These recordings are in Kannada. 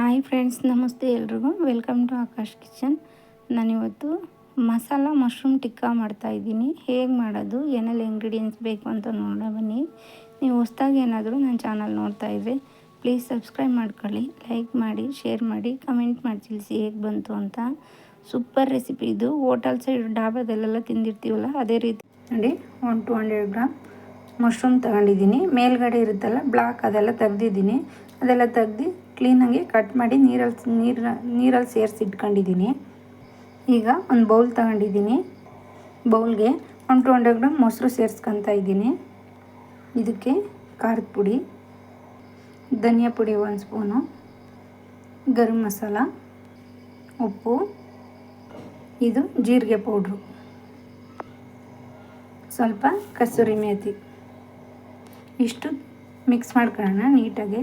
ಹಾಯ್ ಫ್ರೆಂಡ್ಸ್, ನಮಸ್ತೆ ಎಲ್ರಿಗೂ. Welcome to Akash kitchen. ನಾನಿವತ್ತು ಮಸಾಲ ಮಶ್ರೂಮ್ ಟಿಕ್ಕಾ ಮಾಡ್ತಾಯಿದ್ದೀನಿ ಹೇಗೆ ಮಾಡೋದು, ಏನೆಲ್ಲ ಇಂಗ್ರೀಡಿಯೆಂಟ್ಸ್ ಬೇಕು ಅಂತ ನೋಡೋ ಬನ್ನಿ. ನೀವು ಹೊಸ್ದಾಗಿ ಏನಾದರೂ ನನ್ನ ಚಾನಲ್ ನೋಡ್ತಾ ಇದ್ದರೆ ಪ್ಲೀಸ್ ಸಬ್ಸ್ಕ್ರೈಬ್ ಮಾಡ್ಕೊಳ್ಳಿ ಲೈಕ್ ಮಾಡಿ ಶೇರ್ ಮಾಡಿ ಕಮೆಂಟ್ ಮಾಡಿ, ತಿಳಿಸಿ ಹೇಗೆ ಬಂತು ಅಂತ. ಸೂಪರ್ ರೆಸಿಪಿ ಇದು. ಹೋಟೆಲ್ ಸೈಡ್ ಡಾಬಾದಲ್ಲೆಲ್ಲ ತಿಂದಿರ್ತೀವಲ್ಲ, ಅದೇ ರೀತಿ ನೋಡಿ one two hundred gram mushroom ತಗೊಂಡಿದ್ದೀನಿ. ಮೇಲ್ಗಡೆ ಇರುತ್ತಲ್ಲ ಬ್ಲಾಕ್ ಅದೆಲ್ಲ ತೆಗ್ದಿದ್ದೀನಿ. ಅದೆಲ್ಲ ತೆಗ್ದು ಕ್ಲೀನಾಗಿ ಕಟ್ ಮಾಡಿ ನೀರಲ್ಲಿ ನೀರು, ನೀರಲ್ಲಿ ಸೇರಿಸಿ ಇಟ್ಕೊಂಡಿದ್ದೀನಿ. ಈಗ ಒಂದು ಬೌಲ್ ತಗೊಂಡಿದ್ದೀನಿ. ಬೌಲ್ಗೆ ಒಂದು ಟು ಹಂಡ್ರೆಡ್ ಗ್ರಾಮ್ ಮೊಸರು ಸೇರಿಸ್ಕೊತಾ ಇದ್ದೀನಿ. ಇದಕ್ಕೆ ಖಾರದ ಪುಡಿ, ಧನಿಯಾ ಪುಡಿ ಒಂದು ಸ್ಪೂನು ಗರಂ ಮಸಾಲ, ಉಪ್ಪು, ಇದು ಜೀರಿಗೆ ಪೌಡ್ರು. ಸ್ವಲ್ಪ ಕಸೂರಿ ಮೇಥಿ. ಇಷ್ಟು ಮಿಕ್ಸ್ ಮಾಡ್ಕೊಳ್ಳೋಣ ನೀಟಾಗಿ.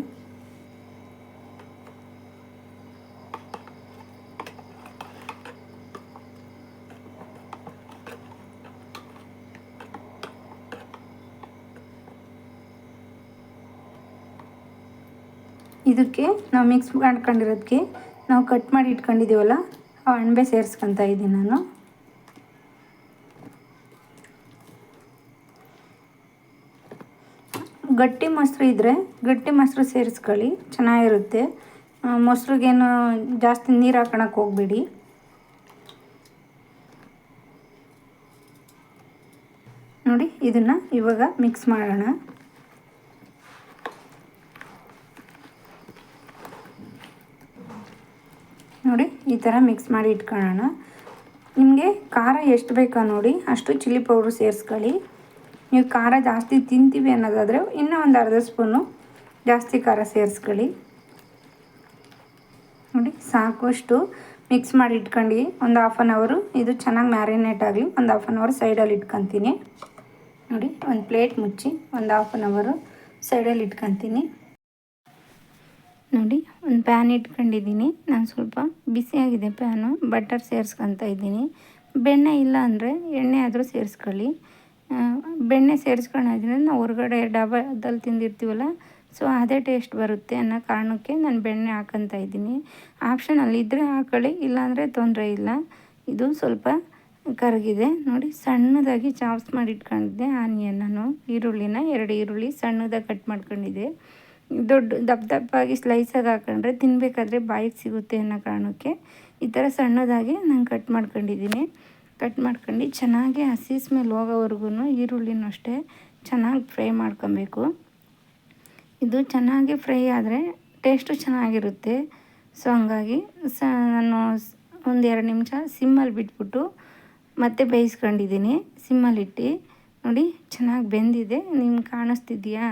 ಇದಕ್ಕೆ ನಾವು ಮಿಕ್ಸ್ ಮಾಡ್ಕೊಂಡಿರೋದಕ್ಕೆ ನಾವು ಕಟ್ ಮಾಡಿ ಇಟ್ಕೊಂಡಿದ್ದೀವಲ್ಲ, ಆ ಅಣಬೆ ಸೇರಿಸ್ಕೊತಾ ಇದ್ದೀನಿ ನಾನು. ಗಟ್ಟಿ ಮೊಸರು ಇದ್ದರೆ ಗಟ್ಟಿ ಮೊಸರು ಸೇರಿಸ್ಕೊಳ್ಳಿ, ಚೆನ್ನಾಗಿರುತ್ತೆ. ಮೊಸರಿಗೇನು ಜಾಸ್ತಿ ನೀರು ಹಾಕೋಣಕ್ಕೆ ಹೋಗಬೇಡಿ. ನೋಡಿ, ಇದನ್ನು ಇವಾಗ ಮಿಕ್ಸ್ ಮಾಡೋಣ. ನೋಡಿ, ಈ ಥರ ಮಿಕ್ಸ್ ಮಾಡಿ ಇಟ್ಕೊಳ್ಳೋಣ. ನಿಮಗೆ ಖಾರ ಎಷ್ಟು ಬೇಕೋ ನೋಡಿ, ಅಷ್ಟು ಚಿಲ್ಲಿ ಪೌಡ್ರ್ ಸೇರಿಸ್ಕೊಳ್ಳಿ. ನೀವು ಖಾರ ಜಾಸ್ತಿ ತಿಂತೀವಿ ಅನ್ನೋದಾದರೆ ಇನ್ನೂ ಒಂದು ಅರ್ಧ ಸ್ಪೂನು ಜಾಸ್ತಿ ಖಾರ ಸೇರಿಸ್ಕೊಳ್ಳಿ. ನೋಡಿ, ಸಾಕಷ್ಟು ಮಿಕ್ಸ್ ಮಾಡಿ ಇಟ್ಕೊಂಡು, ಒಂದು ಹಾಫ್ ಆನ್ ಅವರು ಇದು ಚೆನ್ನಾಗಿ ಮ್ಯಾರಿನೇಟ್ ಆಗಲಿ, ಒಂದು ಹಾಫ್ ಆನ್ ಅವರ್ ಸೈಡಲ್ಲಿ ಇಟ್ಕೊತೀನಿ. ನೋಡಿ, ಒಂದು ಪ್ಲೇಟ್ ಮುಚ್ಚಿ ಒಂದು ಹಾಫ್ ಆನ್ ಅವರು ಸೈಡಲ್ಲಿ ಇಟ್ಕೊತೀನಿ. ನೋಡಿ, ಒಂದು ಪ್ಯಾನ್ ಇಟ್ಕೊಂಡಿದ್ದೀನಿ. ನಾನು ಸ್ವಲ್ಪ ಬಿಸಿಯಾಗಿದೆ ಪ್ಯಾನು ಬಟರ್ ಸೇರಿಸ್ಕೊತ ಇದ್ದೀನಿ. ಬೆಣ್ಣೆ ಇಲ್ಲ ಅಂದರೆ ಎಣ್ಣೆ ಆದರೂ ಸೇರಿಸ್ಕೊಳ್ಳಿ. ಬೆಣ್ಣೆ ಸೇರಿಸ್ಕೊಳ್ಳೋದ್ರಿಂದ ನಾವು ಹೊರಗಡೆ ಡಾಬಾದಲ್ಲಿ ತಿಂದಿರ್ತೀವಲ್ಲ ಸೊ ಅದೇ ಟೇಸ್ಟ್ ಬರುತ್ತೆ ಅನ್ನೋ ಕಾರಣಕ್ಕೆ ನಾನು ಬೆಣ್ಣೆ ಹಾಕೊತ ಇದ್ದೀನಿ. ಆಪ್ಷನಲ್ಲಿ ಇದ್ದರೆ ಹಾಕೊಳ್ಳಿ, ಇಲ್ಲಾಂದರೆ ತೊಂದರೆ ಇಲ್ಲ. ಇದು ಸ್ವಲ್ಪ ಕರಗಿದೆ. ನೋಡಿ, ಸಣ್ಣದಾಗಿ ಚಾಪ್ಸ್ ಮಾಡಿ ಇಟ್ಕೊಂಡಿದ್ದೆ ಆನಿಯನ್ ನಾನು, ಈರುಳ್ಳಿನ, ಎರಡು ಈರುಳ್ಳಿ ಸಣ್ಣದಾಗಿ ಕಟ್ ಮಾಡ್ಕೊಂಡಿದ್ದೆ. ದೊಡ್ಡ ದಪ್ಪ ದಪ್ಪಾಗಿ ಸ್ಲೈಸಾಗಿ ಹಾಕೊಂಡ್ರೆ ತಿನ್ನಬೇಕಾದ್ರೆ ಬಾಯಿಗೆ ಸಿಗುತ್ತೆ ಅನ್ನೋ ಕಾರಣಕ್ಕೆ ಈ ಥರ ಸಣ್ಣದಾಗಿ ನಾನು ಕಟ್ ಮಾಡ್ಕೊಂಡಿದ್ದೀನಿ. ಕಟ್ ಮಾಡ್ಕೊಂಡು ಚೆನ್ನಾಗಿ ಹಸಿ ಸ್ಮೆಲ್ ಹೋಗೋವರೆಗೂ ಈರುಳ್ಳಿನೂ ಅಷ್ಟೇ ಚೆನ್ನಾಗಿ ಫ್ರೈ ಮಾಡ್ಕೊಬೇಕು. ಇದು ಚೆನ್ನಾಗಿ ಫ್ರೈ ಆದರೆ ಟೇಸ್ಟು ಚೆನ್ನಾಗಿರುತ್ತೆ. ಸೊ ಹಂಗಾಗಿ ಸ ನಾನು ಒಂದು ಎರಡು ನಿಮಿಷ ಸಿಮ್ಮಲ್ಲಿ ಬಿಟ್ಬಿಟ್ಟು ಮತ್ತೆ ಬೇಯಿಸ್ಕೊಂಡಿದ್ದೀನಿ. ಸಿಮ್ಮಲ್ಲಿಟ್ಟು ನೋಡಿ ಚೆನ್ನಾಗಿ ಬೆಂದಿದೆ. ನಿಮ್ಗೆ ಕಾಣಿಸ್ತಿದೆಯಾ?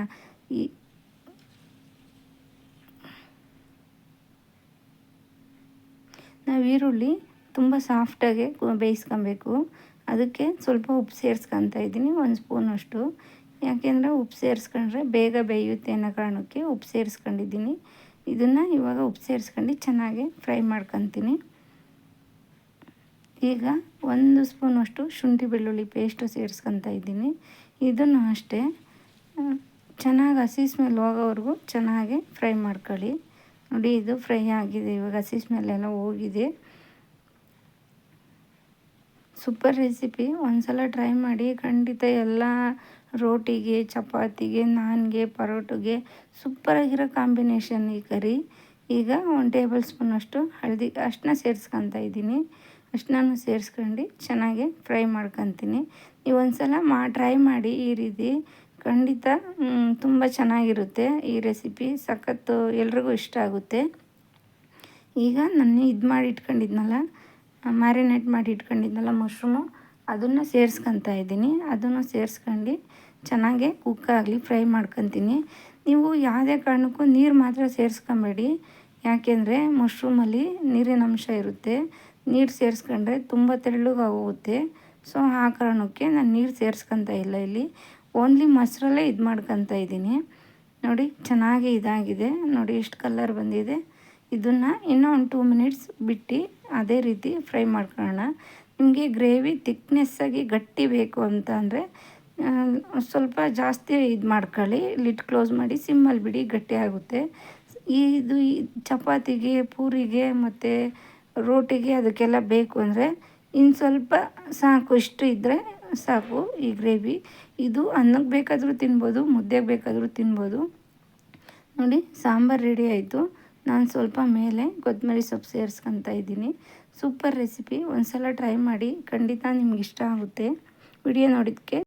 ಈ ನಾವು ಈರುಳ್ಳಿ ತುಂಬ ಸಾಫ್ಟಾಗಿ ಬೇಯಿಸ್ಕೊಬೇಕು. ಅದಕ್ಕೆ ಸ್ವಲ್ಪ ಉಪ್ಪು ಸೇರಿಸ್ಕೊತಾ ಇದ್ದೀನಿ, ಒಂದು ಸ್ಪೂನಷ್ಟು ಯಾಕೆಂದರೆ ಉಪ್ಪು ಸೇರಿಸ್ಕೊಂಡ್ರೆ ಬೇಗ ಬೇಯುತ್ತೆ ಅನ್ನೋ ಕಾರಣಕ್ಕೆ ಉಪ್ಪು ಸೇರಿಸ್ಕೊಂಡಿದ್ದೀನಿ. ಇದನ್ನು ಇವಾಗ ಉಪ್ಪು ಸೇರಿಸ್ಕೊಂಡು ಚೆನ್ನಾಗಿ ಫ್ರೈ ಮಾಡ್ಕೊತೀನಿ. ಈಗ ಒಂದು ಸ್ಪೂನಷ್ಟು ಶುಂಠಿ ಬೆಳ್ಳುಳ್ಳಿ ಪೇಸ್ಟು ಸೇರಿಸ್ಕೊತಾ ಇದ್ದೀನಿ. ಇದನ್ನು ಅಷ್ಟೇ, ಚೆನ್ನಾಗಿ ಹಸಿ ಸ್ಮೆಲ್ ಹೋಗೋವರೆಗೂ ಚೆನ್ನಾಗಿ ಫ್ರೈ ಮಾಡ್ಕೊಳ್ಳಿ. ನೋಡಿ, ಇದು ಫ್ರೈ ಆಗಿದೆ. ಇವಾಗ ಹಸಿ ಸ್ಮೆಲ್ಲೆಲ್ಲ ಹೋಗಿದೆ. ಸೂಪರ್ ರೆಸಿಪಿ ಒಂದ್ಸಲ ಟ್ರೈ ಮಾಡಿ, ಖಂಡಿತ ಎಲ್ಲ ರೋಟಿಗೆ, ಚಪಾತಿಗೆ, ನಾನ್ಗೆ, ಪರೋಟಗೆ ಸೂಪರಾಗಿರೋ ಕಾಂಬಿನೇಷನ್ ಈ ಕರಿ. ಈಗ ಒಂದು ಟೇಬಲ್ ಸ್ಪೂನಷ್ಟು ಹಳದಿ, ಅಷ್ಟನ್ನ ಸೇರಿಸ್ಕೊತಾ ಇದ್ದೀನಿ. ಅಷ್ಟನ್ನು ಸೇರಿಸ್ಕೊಂಡು ಚೆನ್ನಾಗಿ ಫ್ರೈ ಮಾಡ್ಕೊತೀನಿ. ನೀವು ಒಂದು ಸಲ ಮಾ ಟ್ರೈ ಮಾಡಿ ಈ ರೀತಿ ಖಂಡಿತ ತುಂಬ ಚೆನ್ನಾಗಿರುತ್ತೆ ಈ ರೆಸಿಪಿ ಸಖತ್ತು ಎಲ್ರಿಗೂ ಇಷ್ಟ ಆಗುತ್ತೆ. ಈಗ ನಾನು ಇದು ಮಾಡಿ ಇಟ್ಕೊಂಡಿದ್ನಲ್ಲ ಮ್ಯಾರಿನೇಟ್ ಮಾಡಿ ಇಟ್ಕೊಂಡಿದ್ನಲ್ಲ ಮಶ್ರೂಮು ಅದನ್ನು ಸೇರಿಸ್ಕೊತಾ ಇದ್ದೀನಿ. ಅದನ್ನು ಸೇರಿಸ್ಕೊಂಡು ಚೆನ್ನಾಗೆ ಕುಕ್ ಆಗಲಿ ಫ್ರೈ ಮಾಡ್ಕೊತೀನಿ. ನೀವು ಯಾವುದೇ ಕಾರಣಕ್ಕೂ ನೀರು ಮಾತ್ರ ಸೇರಿಸ್ಕೊಬೇಡಿ. ಯಾಕೆಂದರೆ ಮಶ್ರೂಮಲ್ಲಿ ನೀರಿನ ಅಂಶ ಇರುತ್ತೆ. ನೀರು ಸೇರಿಸ್ಕೊಂಡ್ರೆ ತುಂಬ ತೆಳ್ಳಗಾಗೋಗುತ್ತೆ ಸೊ ಆ ಕಾರಣಕ್ಕೆ ನಾನು ನೀರು ಸೇರಿಸ್ಕೊತಾ ಇಲ್ಲ ಇಲ್ಲಿ. ಓನ್ಲಿ ಮೊಸರಲ್ಲೇ ಇದು ಮಾಡ್ಕೊತ ಇದ್ದೀನಿ. ನೋಡಿ, ಚೆನ್ನಾಗಿ ಇದಾಗಿದೆ. ನೋಡಿ, ಎಷ್ಟು ಕಲರ್ ಬಂದಿದೆ. ಇದನ್ನು ಇನ್ನೂ ಒಂದು ಟೂ ಮಿನಿಟ್ಸ್ ಬಿಟ್ಟು ಅದೇ ರೀತಿ ಫ್ರೈ ಮಾಡ್ಕೊಳ್ಳೋಣ. ನಿಮಗೆ ಗ್ರೇವಿ ತಿಕ್ನೆಸ್ಸಾಗಿ ಗಟ್ಟಿ ಬೇಕು ಅಂತ ಅಂದರೆ ಸ್ವಲ್ಪ ಜಾಸ್ತಿ ಇದು ಮಾಡ್ಕೊಳ್ಳಿ. ಲಿಡ್ ಕ್ಲೋಸ್ ಮಾಡಿ ಸಿಮ್ಮಲ್ಲಿ ಬಿಡಿ, ಗಟ್ಟಿ ಆಗುತ್ತೆ. ಇದು ಚಪಾತಿಗೆ, ಪೂರಿಗೆ ಮತ್ತು ರೋಟಿಗೆ ಅದಕ್ಕೆಲ್ಲ ಬೇಕು ಅಂದರೆ ಇನ್ನು ಸ್ವಲ್ಪ ಸಾಕು ಇಷ್ಟು ಇದ್ದರೆ ಸಾಕು, ಈ ಗ್ರೇವಿ. ಇದು ಅನ್ನಕ್ಕೆ ಬೇಕಾದರೂ ತಿನ್ಬೋದು, ಮುದ್ದೆಗೆ ಬೇಕಾದರೂ ತಿನ್ಬೋದು. ನೋಡಿ, ಸಾಂಬಾರು ರೆಡಿ ಆಯಿತು. ನಾನು ಸ್ವಲ್ಪ ಮೇಲೆ ಕೊತ್ತಂಬರಿ ಸೊಪ್ಪು ಸೇರಿಸ್ಕೊತಾ ಇದ್ದೀನಿ. Super recipe. ಒಂದು ಸಲ ಟ್ರೈ ಮಾಡಿ. ಖಂಡಿತ ನಿಮ್ಗೆ ಇಷ್ಟ ಆಗುತ್ತೆ. ವಿಡಿಯೋ ನೋಡಿದ್ದಕ್ಕೆ